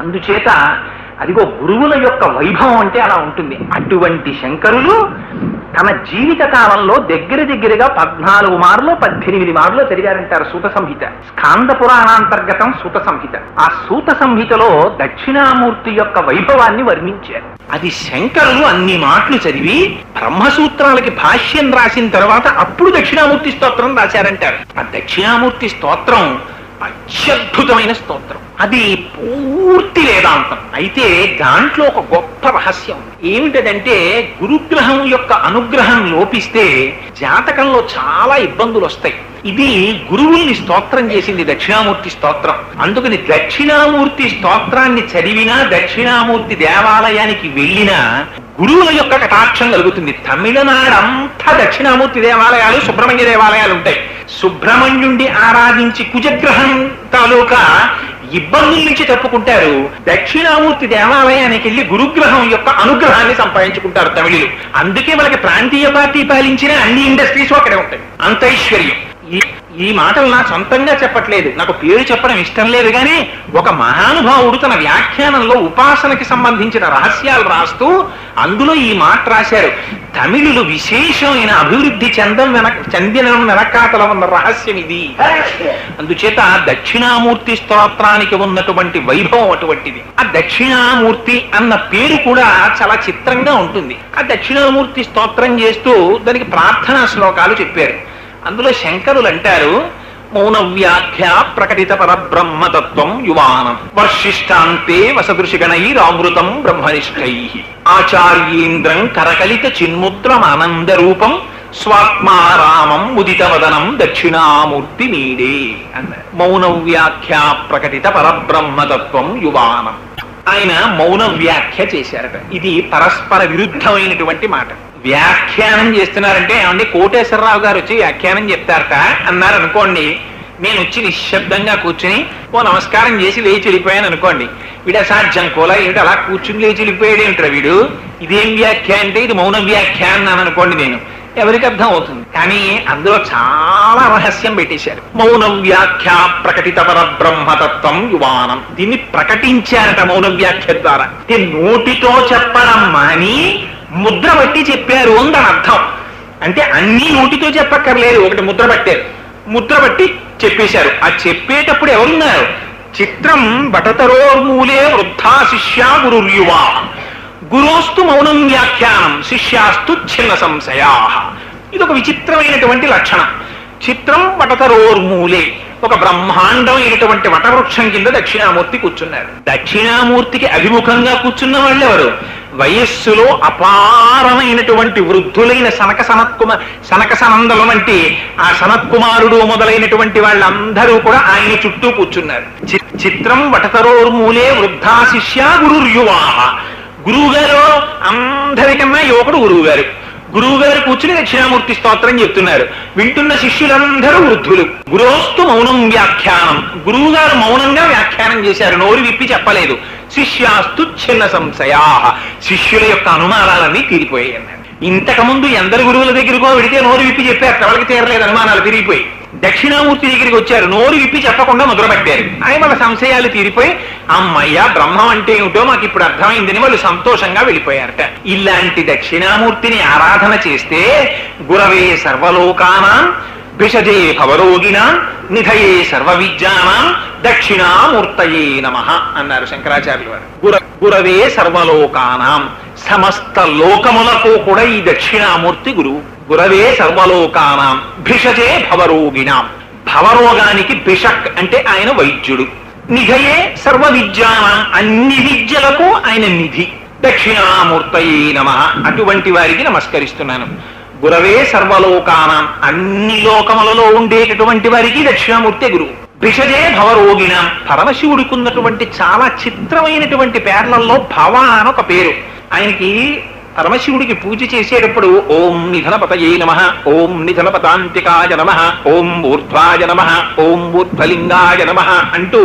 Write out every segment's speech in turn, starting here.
అందుచేత అదిగో గురువుల యొక్క వైభవం అంటే అలా ఉంటుంది. అటువంటి శంకరులు తన జీవిత కాలంలో దగ్గర దగ్గరగా పద్నాలుగు మార్లో పద్దెనిమిది మార్లో చదివారంటారు సూత సంహిత. స్కాంద పురాణాంతర్గతం సూత సంహిత. ఆ సూత సంహితలో దక్షిణామూర్తి యొక్క వైభవాన్ని వర్ణించారు. అది శంకరులు అన్ని మాటలు చదివి బ్రహ్మసూత్రాలకి భాష్యం రాసిన తర్వాత అప్పుడు దక్షిణామూర్తి స్తోత్రం రాశారంటారు. ఆ దక్షిణామూర్తి స్తోత్రం అత్యద్భుతమైన స్తోత్రం. అది పూర్తి వేదాంతం. అయితే దాంట్లో ఒక గొప్ప రహస్యం. ఏమిటంటే ఏమిటదంటే గురుగ్రహం యొక్క అనుగ్రహం లోపిస్తే జాతకంలో చాలా ఇబ్బందులు వస్తాయి ఇది గురువుల్ని స్తోత్రం చేసింది దక్షిణామూర్తి స్తోత్రం. అందుకని దక్షిణామూర్తి స్తోత్రాన్ని చదివినా దక్షిణామూర్తి దేవాలయానికి వెళ్ళినా గురువుల యొక్క కటాక్షం కలుగుతుంది. తమిళనాడు అంతా దక్షిణామూర్తి దేవాలయాలు సుబ్రహ్మణ్య దేవాలయాలు ఉంటాయి. సుబ్రహ్మణ్యుండి ఆరాధించి కుజగ్రహం తాలూకా ఇబ్బందుల నుంచి తప్పుకుంటారు. దక్షిణామూర్తి దేవాలయానికి వెళ్ళి గురుగ్రహం యొక్క అనుగ్రహాన్ని సంపాదించుకుంటారు తమిళులు. అందుకే మనకి ప్రాంతీయ పార్టీ పాలించిన అన్ని ఇండస్ట్రీస్ అక్కడే ఉంటాయి. అంత ఐశ్వర్యం. ఈ మాటలు నా సొంతంగా చెప్పట్లేదు. నాకు పేరు చెప్పడం ఇష్టం లేదు కానీ ఒక మహానుభావుడు తన వ్యాఖ్యానంలో ఉపాసనకి సంబంధించిన రహస్యాలు రాస్తూ అందులో ఈ మాట రాశారు. తమిళులు విశేషమైన అభివృద్ధి చెందం వెనక చెందిన వెనకాతల ఉన్న రహస్యం ఇది. అందుచేత దక్షిణామూర్తి స్తోత్రానికి ఉన్నటువంటి వైభవం అటువంటిది. ఆ దక్షిణామూర్తి అన్న పేరు కూడా చాలా చిత్రంగా ఉంటుంది. ఆ దక్షిణామూర్తి స్తోత్రం చేస్తూ దానికి ప్రార్థనా శ్లోకాలు చెప్పారు. అందులో శంకరులు అంటారు మౌన వ్యాఖ్య ప్రకటిత పరబ్రహ్మతత్వం యువానం వర్షిష్టాంతే వసదృశిగణైరామృతం బ్రహ్మనిష్టై ఆచార్యేంద్రం కరకలిత చిన్ముద్రమానంద రూపం స్వాత్మారామం ఉదితవదనం దక్షిణామూర్తి నీడే అన్నారు మౌన వ్యాఖ్య ప్రకటిత పరబ్రహ్మతత్వం యువానం. ఆయన మౌన వ్యాఖ్య చేశారట. ఇది పరస్పర విరుద్ధమైనటువంటి మాట. వ్యాఖ్యానం చేస్తున్నారంటే ఏమండి? కోటేశ్వరరావు గారు వచ్చి వ్యాఖ్యానం చెప్తారట. అన్నారు అనుకోండి నేను వచ్చి నిశ్శబ్దంగా కూర్చుని ఓ నమస్కారం చేసి లేచి వెళ్ళిపోయాను అనుకోండి. వీడు అసాధ్యం కోలా? ఏమిటి అలా కూర్చుని లేచి వెళ్ళిపోయాడు ఏమిట్రా వీడు? ఇదేం వ్యాఖ్య అంటే ఇది మౌన వ్యాఖ్య అన్నాను అనుకోండి నేను. ఎవరికి అర్థం అవుతుంది? కానీ అందులో చాలా రహస్యం పెట్టేశారు. మౌన వ్యాఖ్య ప్రకటిత పర బ్రహ్మతత్వం యువానం. దీన్ని ప్రకటించారట మౌన వ్యాఖ్య ద్వారా. నోటితో చెప్పడం మాని ముద్ర బట్టి చెప్పారు అని దాని అర్థం. అంటే అన్ని నోటితో చెప్పక్కర్లేదు ఒకటి ముద్ర పట్టారు ముద్ర బట్టి చెప్పేశారు. ఆ చెప్పేటప్పుడు ఎవరున్నారు? చిత్రం బటతరోర్మూలే వృద్ధా శిష్యా గురుర్యువా. గురోస్తు మౌనం వ్యాఖ్యానం శిష్యాస్తు చిన్న సంశయా. ఇది ఒక విచిత్రమైనటువంటి లక్షణం. చిత్రం బటతరోర్మూలే ఒక బ్రహ్మాండమైనటువంటి వటవృక్షం కింద దక్షిణామూర్తి కూర్చున్నారు. దక్షిణామూర్తికి అభిముఖంగా కూర్చున్న వాళ్ళు ఎవరు వయస్సులో అపారమైనటువంటి వృద్ధులైన సనక సనత్కుమ సనక సనందలం వంటి ఆ సనత్కుమారుడు మొదలైనటువంటి వాళ్ళందరూ కూడా ఆయన చుట్టూ కూర్చున్నారు. చి- చిత్రం వటతరోర్మూలే వృద్ధా శిష్య గురుర్యువాహ. గురువు గారు అందరికన్నా యువకుడు గురువు గారు గురువు గారు కూర్చుని దక్షిణామూర్తి స్తోత్రం చెప్తున్నారు. వింటున్న శిష్యులందరూ వృద్ధులు. గురోస్తు మౌనం వ్యాఖ్యానం. గురువు గారు మౌనంగా వ్యాఖ్యానం చేశారు. నోరు విప్పి చెప్పలేదు. శిష్యాస్తు చిన్న సంశయా. శిష్యుల యొక్క అనుమానాలన్నీ తీరిపోయాయి అన్నారు. ఇంతకుముందు ఎందరు గురువుల దగ్గరకో వెడితే నోరు విప్పి చెప్పారు తవలకి తీరలేదు అనుమానాలు తిరిగిపోయి దక్షిణామూర్తి దగ్గరికి వచ్చారు. నోరు విప్పి చెప్పకుండా మొదలుపెట్టారు ఆయన వాళ్ళ సంశయాలు తీరిపోయి అమ్మయ్య బ్రహ్మం అంటే ఏమిటో మాకు ఇప్పుడు అర్థమైందని వాళ్ళు సంతోషంగా వెళ్ళిపోయారట. ఇలాంటి దక్షిణామూర్తిని ఆరాధన చేస్తే గురవే సర్వలోకానాం భిషజే భవరోగిణ నిధయే సర్వ విద్యానాం దక్షిణామూర్తయే నమ అన్నారు శంకరాచార్యులు వారు. గుర గురవే సర్వలోకానాం. సమస్త లోకములకు కూడా ఈ దక్షిణామూర్తి గురువు. గురవే సర్వలోకానాం. భిషజే భవరోగిణాం. భవరోగానికి భిషక్ అంటే ఆయన వైద్యుడు. నిధయే సర్వ విద్యానాం అన్ని విద్యలకు ఆయన నిధి. దక్షిణామూర్తయే నమ. అటువంటి వారికి నమస్కరిస్తున్నాను. గురవే సర్వలోకానాం. అన్ని లోకములలో ఉండేటటువంటి వారికి దక్షిణామూర్తి గురువు భిషజే భవరోగిణాం. పరమశివుడికి ఉన్నటువంటి చాలా చిత్రమైనటువంటి పేర్లలో భవ అని ఒక పేరు. ఆయనకి పరమశివుడికి పూజ చేసేటప్పుడు ఓం నిధనపతయే నమ ఓం నిధనపతాంతికాయ నమ ఓం ఊర్ధ్వాయ నమ ఓం ఊర్ధ్వలింగాయ నమ అంటూ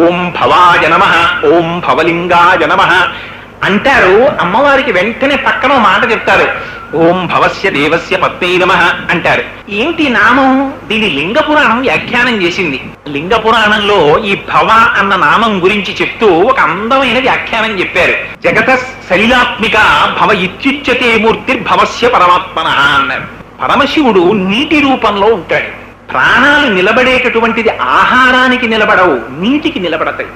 ఓం భవాయ నమ ఓం భవలింగాయ నమ అంటారు అమ్మవారికి వెంటనే పక్కన మాట చెప్తారు. ఓం భవస్య దేవస్య పత్ని నమ అంటారు. ఏంటి నామం? దీని లింగ పురాణం వ్యాఖ్యానం చేసింది. లింగ పురాణంలో ఈ భవ అన్న నామం గురించి చెప్తూ ఒక అందమైన వ్యాఖ్యానం చెప్పారు. జగత శైలాత్మిక భవ ఇత్యుచ్యతే మూర్తి భవస్య పరమాత్మన అన్నారు. పరమశివుడు నీటి రూపంలో ఉంటాడు. ప్రాణాలు నిలబడేటటువంటిది ఆహారానికి నిలబడవు నీటికి నిలబడతాయి.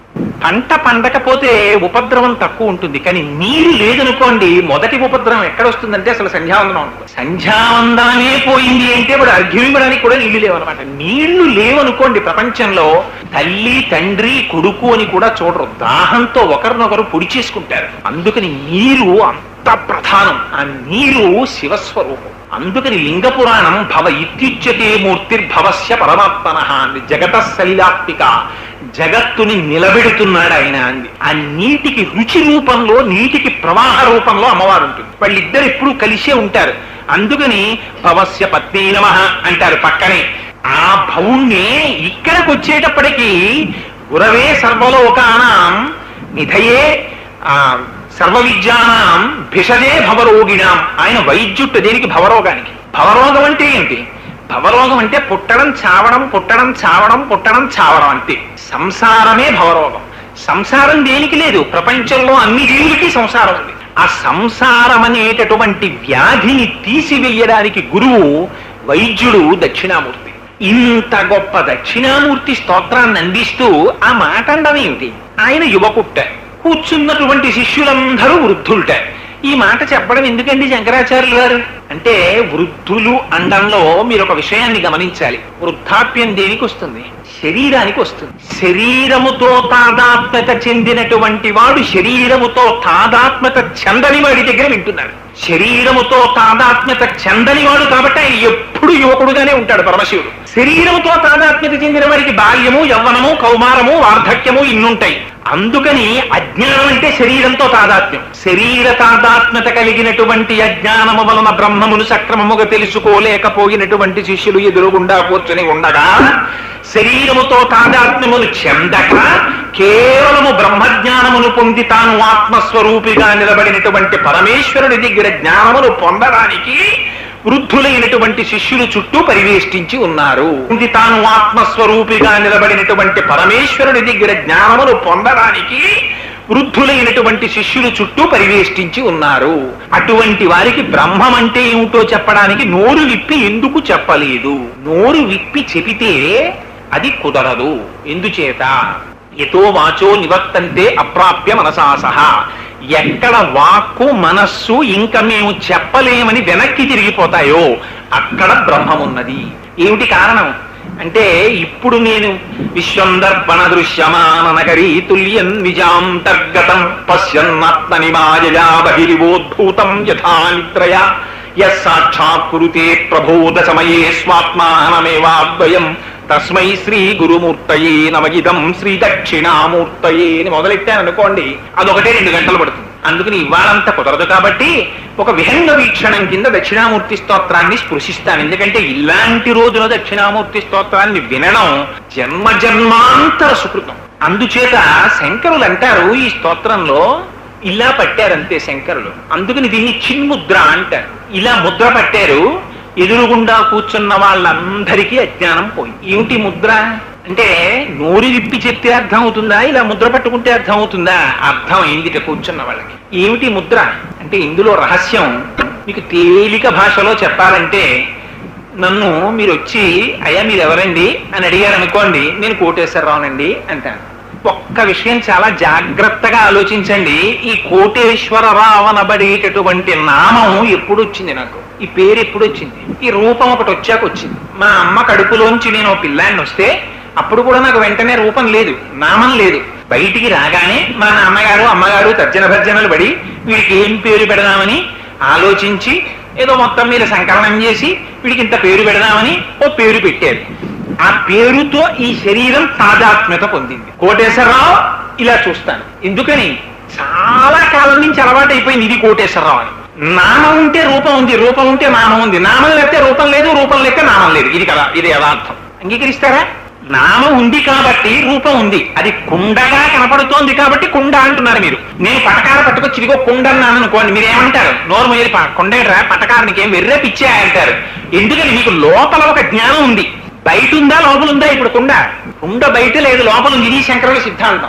పంట పండకపోతే ఉపద్రవం తక్కువ ఉంటుంది కానీ నీరు లేదనుకోండి మొదటి ఉపద్రవం ఎక్కడ వస్తుందంటే అసలు సంధ్యావందనం ఉంటుంది. సంధ్యావందనమే పోయింది అంటే ఇప్పుడు అర్ఘ్యమివ్వడానికి కూడా నీళ్ళు లేవన్నమాట. నీళ్ళు లేవనుకోండి ప్రపంచంలో తల్లి తండ్రి కొడుకు అని కూడా చూడరు. దాహంతో ఒకరినొకరు పొడి చేసుకుంటారు అందుకని నీరు అంత ప్రధానం. ఆ నీరు శివస్వరూపం. అందుకని లింగ పురాణం భవ ఇత్యుచ్యతే మూర్తిర్భవస్య పరమాత్మన అంది. జగత శైలాత్మిక జగత్తుని నిలబెడుతున్నాడు ఆయన అంది. ఆ నీటికి రుచి రూపంలో నీటికి ప్రవాహ రూపంలో అమ్మవారు ఉంటుంది వాళ్ళిద్దరు ఎప్పుడు కలిసే ఉంటారు. అందుకని భవస్య పత్ని నమ అంటారు పక్కనే. ఆ భవుణ్ణి ఇక్కడికి వచ్చేటప్పటికీ గురవే సర్వలోకానం నిధయే ఆ సర్వ విద్యానాం భిషజే భవరోగిణాం. ఆయన వైద్యుట్టు దేనికి? భవరోగానికి. భవరోగం అంటే ఏంటి? భవరోగం అంటే పుట్టడం చావడం పుట్టడం చావడం పుట్టడం చావడం అంతే. సంసారమే భవరోగం. సంసారం దేనికి లేదు? ప్రపంచంలో అన్ని జీవులకి సంసారం ఉంది. ఆ సంసారం అనేటటువంటి వ్యాధిని తీసివేయడానికి గురువు వైద్యుడు దక్షిణామూర్తి. ఇంత గొప్ప దక్షిణామూర్తి స్తోత్రాన్ని అందిస్తూ ఆ మాట అండమేమిటి ఆయన యువకుట్ట కూర్చున్నటువంటి శిష్యులందరూ వృద్ధులుట. ఈ మాట చెప్పడం ఎందుకండి శంకరాచార్యులు గారు? అంటే వృద్ధులు అండంలో మీరు ఒక విషయాన్ని గమనించాలి. వృద్ధాప్యం దేనికి వస్తుంది? శరీరానికి వస్తుంది. శరీరముతో తాదాత్మ్యత చెందినటువంటి వాడు శరీరముతో తాదాత్మ్యత చెందని వాడి దగ్గర వింటున్నాడు. శరీరముతో తాదాత్మ్యత చెందని వాడు కాబట్టి ఆయన ఎప్పుడు యువకుడుగానే ఉంటాడు పరమశివుడు. శరీరముతో తాదాత్మ్యత చెందిన వారికి బాల్యము యవ్వనము కౌమారము వార్ధక్యము ఇన్నుంటాయి. అందుకని అజ్ఞానం అంటే శరీరంతో తాదాత్మ్యం. శరీర తాదాత్మ్యత కలిగినటువంటి అజ్ఞానము వలన బ్రహ్మమును సక్రమముగా తెలుసుకోలేకపోయినటువంటి శిష్యులు ఎదురుగుండా కూర్చుని ఉండగా శరీరముతో తాదాత్మ్యమును చెందక కేవలము బ్రహ్మజ్ఞానమును పొంది తాను ఆత్మస్వరూపిగా నిలబడినటువంటి పరమేశ్వరుడి దగ్గర జ్ఞానమును పొందడానికి వృద్ధులైనటువంటి శిష్యులు చుట్టూ పరివేష్టించి ఉన్నారు. ఇది తాను ఆత్మస్వరూపిగా నిలబడినటువంటి పరమేశ్వరుడి దగ్గర జ్ఞానమును పొందడానికి వృద్ధులైనటువంటి శిష్యులు చుట్టూ పరివేష్టించి ఉన్నారు. అటువంటి వారికి బ్రహ్మం అంటే ఏమిటో చెప్పడానికి నోరు విప్పి ఎందుకు చెప్పలేదు? నోరు విప్పి చెబితే అది కుదరదు. ఎందుచేత? ఎతో వాచో నివర్తంతే అప్రాప్య మనసాసహ ఎక్కడ వాక్కు మనస్సు ఇంకా మేము చెప్పలేమని వెనక్కి తిరిగిపోతాయో అక్కడ బ్రహ్మమున్నది. ఏమిటి కారణం? అంటే ఇప్పుడు నేను విశ్వందర్పణ దృశ్యమాన నగరీ తుల్యం నిజాంతర్గతం పశ్యన్నాత్మని మాయయా బహిరివోద్భూతం యథా నిద్రయా. యసాక్షాత్ కురుతే ప్రబోధ సమయే స్వాత్మానమేవాద్వయం తస్మై శ్రీ గురుమూర్తయే నమగిదం శ్రీ దక్షిణామూర్తయే అని మొదలెట్టాను అనుకోండి అదొకటే రెండు గంటలు పడుతుంది. అందుకని ఇవాళంతా కుదరదు కాబట్టి ఒక విహంగ వీక్షణం కింద దక్షిణామూర్తి స్తోత్రాన్ని స్పృశిస్తాను. ఎందుకంటే ఇలాంటి రోజున దక్షిణామూర్తి స్తోత్రాన్ని వినడం జన్మ జన్మాంతర సుకృతం. అందుచేత శంకరులు అంటారు ఈ స్తోత్రంలో ఇలా పట్టారంతే శంకరులు. అందుకని దీన్ని చిన్ముద్ర అంటారు. ఇలా ముద్ర పట్టారు ఎదురుగుండా కూర్చున్న వాళ్ళందరికీ అజ్ఞానం పోయింది. ఏమిటి ముద్ర? అంటే నోరు విప్పి చెప్తే అర్థం అవుతుందా? ఇలా ముద్ర పట్టుకుంటే అర్థం అవుతుందా? అర్థం అయింది కూర్చున్న వాళ్ళకి. ఏమిటి ముద్ర? అంటే ఇందులో రహస్యం. మీకు తేలిక భాషలో చెప్పాలంటే నన్ను మీరు వచ్చి అయ్యా మీరు ఎవరండి అని అడిగారు అనుకోండి నేను కోటేశ్వరరావునండి అంటాను. ఒక్క విషయం చాలా జాగ్రత్తగా ఆలోచించండి. ఈ కోటేశ్వరరావు అనబడేటటువంటి నామం ఎప్పుడు వచ్చింది నాకు? ఈ పేరు ఎప్పుడు వచ్చింది? ఈ రూపం ఒకటి వచ్చాక వచ్చింది. మా అమ్మ కడుపులోంచి నేను ఓ పిల్లాన్ని వస్తే అప్పుడు కూడా నాకు వెంటనే రూపం లేదు నామం లేదు. బయటికి రాగానే మా నాన్నగారు అమ్మగారు తర్జన భర్జనలు పడి వీడికి ఏం పేరు పెడదామని ఆలోచించి ఏదో మొత్తం మీద సంకలనం చేసి వీడికి ఇంత పేరు పెడదామని ఓ పేరు పెట్టారు. ఆ పేరుతో ఈ శరీరం తాదాత్మ్యత పొందింది. కోటేశ్వరరావు ఇలా చూస్తాను. ఎందుకని? చాలా కాలం నుంచి అలవాటు అయిపోయింది ఇది కోటేశ్వరరావు అని. నామం ఉంటే రూపం ఉంది రూపం ఉంటే నామం ఉంది. నామం లేకపోతే రూపం లేదు రూపం లేకపోతే నామం లేదు. ఇది కదా ఇది యథార్థం. అంగీకరిస్తారా? నామం ఉంది కాబట్టి రూపం ఉంది. అది కుండగా కనపడుతోంది కాబట్టి కుండ అంటున్నారు మీరు. నేను పటకార పట్టుకొచ్చి ఇదిగో కుండ అన్నాను అనుకోండి మీరు ఏమంటారు? నోరు మీద కుండేట్రా పటకారానికి ఏం వెర్రే పిచ్చే అంటారు. ఎందుకని? మీకు లోపల ఒక జ్ఞానం ఉంది. బయట ఉందా లోపల ఉందా ఇప్పుడు కుండ? కుండ బయట లేదు లోపల ఉంది. ఇది శంకరుల సిద్ధాంతం.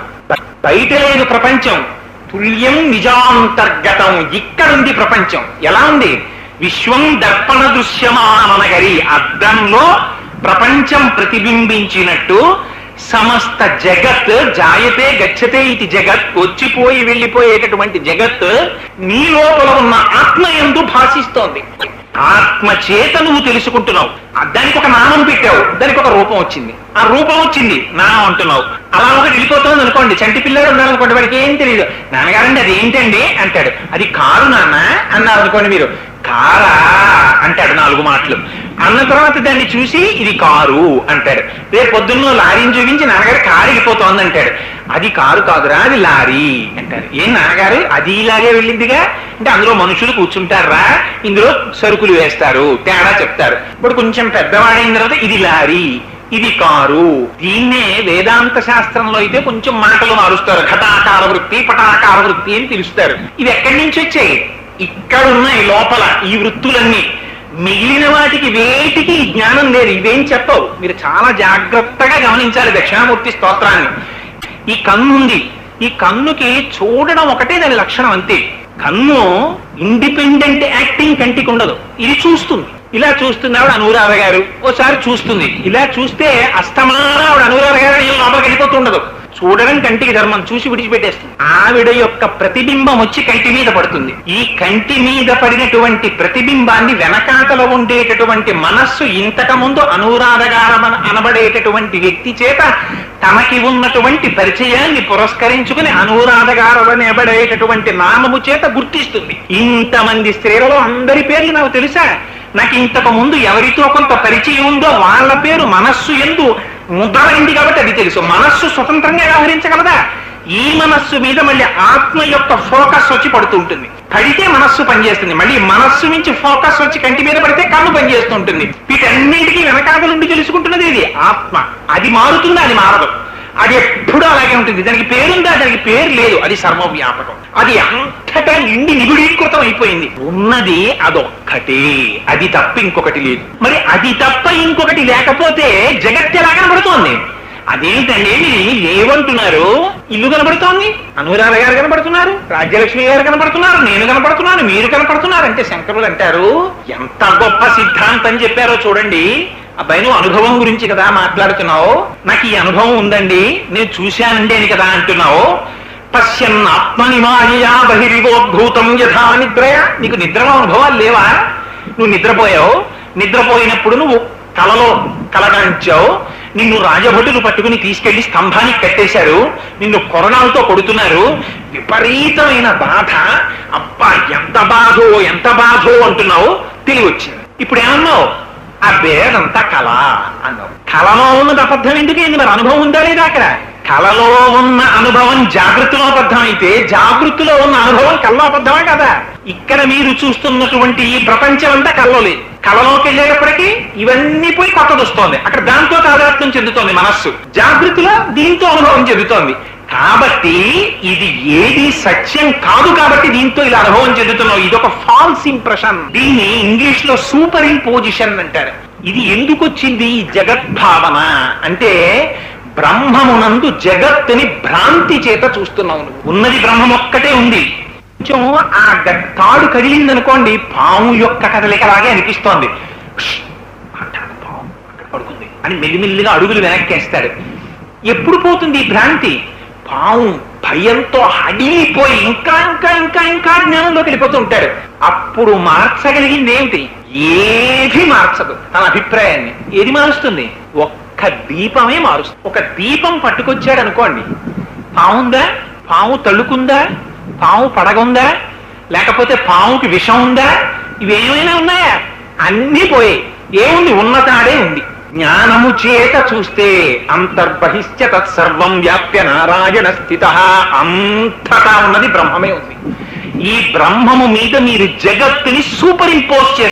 బయట లేదు ప్రపంచం. తుల్యం నిజాంతర్గతం ఇక్కడుంది ప్రపంచం. ఎలా ఉంది? విశ్వం దర్పణ దృశ్యమానమనగరి అద్దంలో ప్రపంచం ప్రతిబింబించినట్టు సమస్త జగత్ జాయతే గచ్చతే ఇది జగత్ వచ్చిపోయి వెళ్ళిపోయేటటువంటి జగత్ నీ లోపల ఉన్న ఆత్మ ఎందు భాషిస్తోంది. ఆత్మ చేత నువ్వు తెలుసుకుంటున్నావు దానికి ఒక నామం పెట్టావు. దానికి ఒక రూపం వచ్చింది. ఆ రూపం వచ్చింది. నామం అంటున్నావు. అలా ఒకటి వెళ్ళిపోతుంది అనుకోండి. చంటి పిల్లలు ఉన్నారనుకోండి వాడికి ఏం తెలియదు. నాన్నగారండి అది ఏంటండి? అంటాడు. అది కారు నాన్న అన్నారు అనుకోండి మీరు. కారా? అంటాడు నాలుగు మాటలు. అన్న తర్వాత దాన్ని చూసి ఇది కారు అంటాడు. రేపు పొద్దున్న లారీని చూపించి నాన్నగారు కారు వెళ్ళిపోతోంది అంటాడు. అది కారు కాదురా అది లారీ అంటారు. ఏం నాన్నగారు? అది ఇలాగే వెళ్ళిందిగా? అంటే అందులో మనుషులు కూర్చుంటారా ఇందులో సరుకులు వేస్తారు తేడా చెప్తారు. ఇప్పుడు కొంచెం పెద్దవాడైన తర్వాత ఇది లారీ ఇది కారు. దీన్నే వేదాంత శాస్త్రంలో అయితే కొంచెం మాటలు మారుస్తారు. ఘటాకార వృత్తి పటాకార వృత్తి అని పిలుస్తారు. ఇవి ఎక్కడి నుంచి వచ్చాయి? ఇక్కడ ఉన్నాయి లోపల ఈ వృత్తులన్నీ. మిగిలిన వాటికి వేటికి జ్ఞానం లేదు. ఇవేం చెప్పవు. మీరు చాలా జాగ్రత్తగా గమనించాలి దక్షిణామూర్తి స్తోత్రాన్ని. ఈ కన్ను ఉంది. ఈ కన్నుకి చూడడం ఒకటే దాని లక్షణం అంతే. కన్ను ఇండిపెండెంట్ యాక్టింగ్ కంటికి ఉండదు. ఇది చూస్తుంది. ఇలా చూస్తుంది ఆవిడ అనురాధ గారు. ఓసారి చూస్తుంది. ఇలా చూస్తే అస్తమాన ఆవిడ అనురాధ గారు ఏం లోపలికి వెళ్ళిపోతుండదు చూడడం కంటికి ధర్మం చూసి విడిచిపెట్టేస్తుంది. ఆవిడ యొక్క ప్రతిబింబం వచ్చి కంటి మీద పడుతుంది. ఈ కంటి మీద పడినటువంటి ప్రతిబింబాన్ని వెనకాతలో ఉండేటటువంటి మనస్సు ఇంతకు ముందు అనురాధగారమన అనబడేటటువంటి వ్యక్తి చేత తమకి ఉన్నటువంటి పరిచయాన్ని పురస్కరించుకుని అనురాధగారమనబడేటటువంటి నామము చేత గుర్తిస్తుంది. ఇంతమంది స్త్రీలలో అందరి పేర్లు నాకు తెలుసా? నాకు ఇంతకు ముందు ఎవరితో కొంత పరిచయం ఉందో వాళ్ళ పేరు మనస్సు ఎందు ముద్రమైంది కాబట్టి అది తెలుసు. మనస్సు స్వతంత్రంగా వ్యవహరించగలదా? ఈ మనస్సు మీద మళ్ళీ ఆత్మ యొక్క ఫోకస్ వచ్చి పడుతూ ఉంటుంది. పడితే మనస్సు పనిచేస్తుంది. మళ్ళీ మనస్సు నుంచి ఫోకస్ వచ్చి కంటి మీద పడితే కన్ను పనిచేస్తుంటుంది. వీటన్నిటికీ వెనకాల నుండి తెలుసుకుంటున్నది ఇది ఆత్మ. అది మారుతుందా అది మారదు. అది ఎప్పుడూ అలాగే ఉంటుంది. దానికి పేరుందా దానికి పేరు లేదు. అది సర్వవ్యాపకం. అది అంతటా నిండి నిగుడీకృతం అయిపోయింది. ఉన్నది అదొక్కటే. అది తప్ప ఇంకొకటి లేదు. మరి అది తప్ప ఇంకొకటి లేకపోతే జగత్ ఎలా కనబడుతోంది? అదేంటండి? మీరు లేవంటున్నారు ఇల్లు కనబడుతోంది. అనురాధ గారు కనబడుతున్నారు. రాజ్యలక్ష్మి గారు కనబడుతున్నారు. నేను కనబడుతున్నాను. మీరు కనబడుతున్నారు అంటే శంకరులు అంటారు. ఎంత గొప్ప సిద్ధాంతం చెప్పారో చూడండి. అబ్బాయి నువ్వు అనుభవం గురించి కదా మాట్లాడుతున్నావు. నాకు ఈ అనుభవం ఉందండి. నేను చూశానండి అని కదా అంటున్నావు. పశ్యన్ ఆత్మని మాయా బహిరివోద్భూతం యథా నిద్రయ. నీకు నిద్రలో అనుభవాలు లేవా? నువ్వు నిద్రపోయావు. నిద్రపోయినప్పుడు నువ్వు కలలో కలగాంచావు నిన్ను రాజభటులు పట్టుకుని తీసుకెళ్ళి స్తంభానికి కట్టేశారు. నిన్ను కొరణాలతో కొడుతున్నారు. విపరీతమైన బాధ. అబ్బా ఎంత బాధో ఎంత బాధో అంటున్నావు. తెలివి వచ్చింది ఇప్పుడు ఏమన్నావు? ఆ బేదంతా కళ అన్నావు. కళలో ఉన్నది అబద్ధం ఎందుకు? మరి? అనుభవం ఉందా లేదా అక్కడ? కలలో ఉన్న అనుభవం జాగృతిలో అబద్ధమైతే అయితే జాగృతిలో ఉన్న అనుభవం కల్లో అబద్ధమా కదా. ఇక్కడ మీరు చూస్తున్నటువంటి ఈ ప్రపంచం అంతా కళ్ళలో లేదు. కళలోకి వెళ్ళేటప్పటికీ ఇవన్నీ పోయి కొత్తది వస్తోంది. అక్కడ దాంతో తాదాత్మ్యం చెందుతోంది మనస్సు. జాగృతిలో దీంతో అనుభవం చెందుతోంది. కాబట్టి ఇది ఏది సత్యం కాదు కాబట్టి దీంతో ఇలా అనుభవం చెందుతున్నావు. ఇది ఒక ఫాల్స్ ఇంప్రెషన్ దీన్ని ఇంగ్లీష్లో సూపర్ ఇంపోజిషన్ అంటారు. ఇది ఎందుకు వచ్చింది ఈ జగద్భావన? అంటే బ్రహ్మమునందు జగత్తుని భ్రాంతి చేత చూస్తున్నావు నువ్వు. ఉన్నది బ్రహ్మం ఒక్కటే ఉంది. కొంచెం ఆ గ- తాడు కదిలిందనుకోండి పాము యొక్క కదలికలాగే అనిపిస్తోంది. అంటాడు పాము. పడుకుంది. అని మెల్లిమెల్లిగా అడుగులు వెనక్కేస్తాడు. ఎప్పుడు పోతుంది ఈ భ్రాంతి? పాము భయంతో అడిగిపోయి ఇంకా ఇంకా ఇంకా ఇంకా జ్ఞానంలోకి వెళ్ళిపోతూ ఉంటాడు. అప్పుడు మార్చగలిగింది ఏమిటి ఏది మార్చదు తన అభిప్రాయాన్ని. ఏది మారుస్తుంది? ఒక్క దీపమే మారుస్తుంది ఒక దీపం పట్టుకొచ్చాడు అనుకోండి పావుందా? పాము తళుకుందా? పాము పడగుందా? లేకపోతే పాముకి విషం ఉందా? ఇవేమైనా ఉన్నాయా? అన్నీ పోయాయి ఏముంది? ఉన్నతాడే ఉంది. జ్ఞానము చేత చూస్తే అంతర్బహిష్ట తత్సర్వం వ్యాప్య నారాయణ స్థిత. అంతటా ఉన్నది బ్రహ్మమే ఉంది. ఈ బ్రహ్మము మీద మీరు జగత్తుని సూపర్ ఇంపోజ్ చేస్తారు.